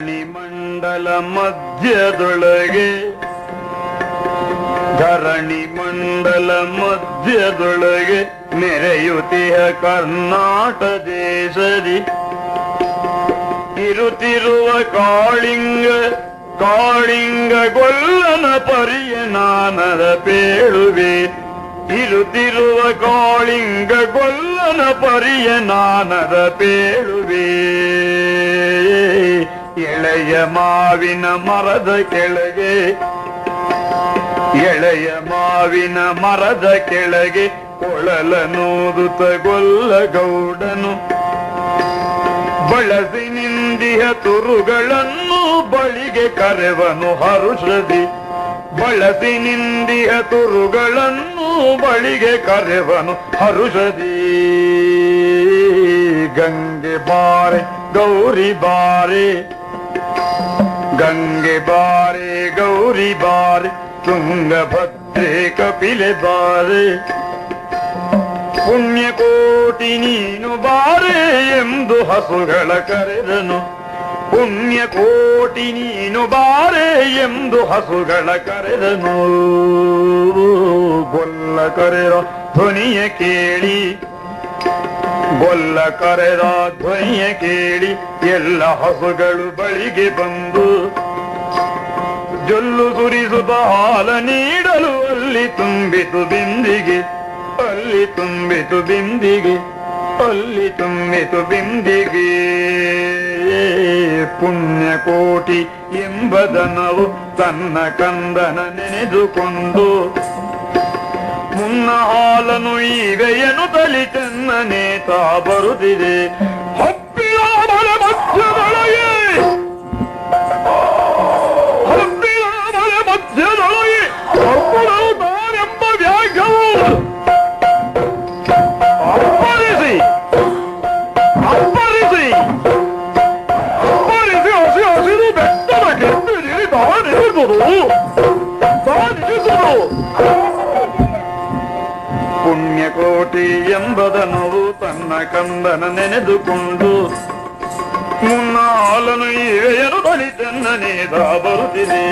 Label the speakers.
Speaker 1: ಮಂಡಲ ಮಧ್ಯದೊಳಗೆ ಧರಣಿ ಮಂಡಲ ಮಧ್ಯದೊಳಗೆ ನೆರೆಯುತಿಯ ಕರ್ನಾಟ ದೇಶದಿ. ಇರುತ್ತಿರುವ ಕಾಳಿಂಗ ಕಾಳಿಂಗ ಗೊಲ್ಲನ ಪರಿಯ ನಾನದ ಪೇಳುವೆ. ಇರುತ್ತಿರುವ ಕಾಳಿಂಗ ಗೊಲ್ಲನ ಪರಿಯ ನಾನದ ಪೇಳುವೆ. ಎಳೆಯ ಮಾವಿನ ಮರದ ಕೆಳಗೆ, ಎಳೆಯ ಮಾವಿನ ಮರದ ಕೆಳಗೆ ಕೊಳಲನೂದುತ ಗೊಲ್ಲ ಗೌಡನು ಬಳಸಿ ನಿಂದಿಯ ತುರುಗಳನ್ನು ಬಳಿಗೆ ಕರೆವನು ಹರುಷದಿ ಬಳಸಿ ನಿಂದಿಯ ತುರುಗಳನ್ನು ಬಳಿಗೆ ಕರೆವನು ಹರುಷದಿ ಗಂಗೆ ಬಾರೆ, ಗೌರಿ ಬಾರೆ ಗಂಗೆ ಬಾರೆ, ಗೌರಿ ಬಾರೆ ತುಂಗಭದ್ರೆ ಕಪಿಲೆ ಬಾರೆ. ಪುಣ್ಯಕೋಟಿ ನೀನು ಬಾರೆ ಎಂದು ಹಸುಗಳ ಕರೆದನು. ಪುಣ್ಯಕೋಟಿ ನೀನು ಬಾರೆ ಎಂದು ಹಸುಗಳ ಕರೆದನು. ಗೊಲ್ಲ ಕರೆರ ಧ್ವನಿಯ ಕೇಳಿ ಗೊಲ್ಲ ಕರೆದ ಧ್ವನಿಯ ಕೇಳಿ ಎಲ್ಲ ಹಸುಗಳು ಬಳಿಗೆ ಬಂದು ಜೊಲ್ಲು ಸುರಿಸುತ್ತ ಹಾಲ ನೀಡಲು ಅಲ್ಲಿ ತುಂಬಿತು ಬಿಂದಿಗೆ, ಅಲ್ಲಿ ತುಂಬಿತು ಬಿಂದಿಗೆ, ಅಲ್ಲಿ ತುಂಬಿತು ಬಿಂದಿಗೆ. ಪುಣ್ಯಕೋಟಿ ಎಂಬದನವು ತನ್ನ ಕಂದನ ನೆನೆದುಕೊಂಡು ಹಾಲನು ಈಗ ತಲಿ ಚೆನ್ನನೆ ತಾ ಬರುತ್ತಿದೆ ಹಪ್ಪಿಯ ಮಲೆ ಮಧ್ಯದೊಳಗೆ ಹಪ್ಪಿಯ ಮಲೆ ಮಧ್ಯದೊಳಗೆ ಹಬ್ಬಗಳು ತಾನೆಂಬ ವ್ಯಾಘ್ಯವು ಅಪ್ಪರಿಸಿ. ಅಪ್ಪರಿಸಿ. ಅಪ್ಪರಿಸಿ ಹಸಿ ಹಸಿರು ಬೆಟ್ಟದ ಕೆತ್ತಿರಿ ತಾನಿರುವುದು ತಾನಿರಿದುದು ಪುಣ್ಯಕೋಟಿ ಎಂಬದನು ತನ್ನ ಕಂದನ ನೆನೆದುಕೊಂಡು ಮುನ್ನ ಹಾಲನು ಏನು ಬಲಿ ಚೆನ್ನನೇದ ಬರುತ್ತಿದೆ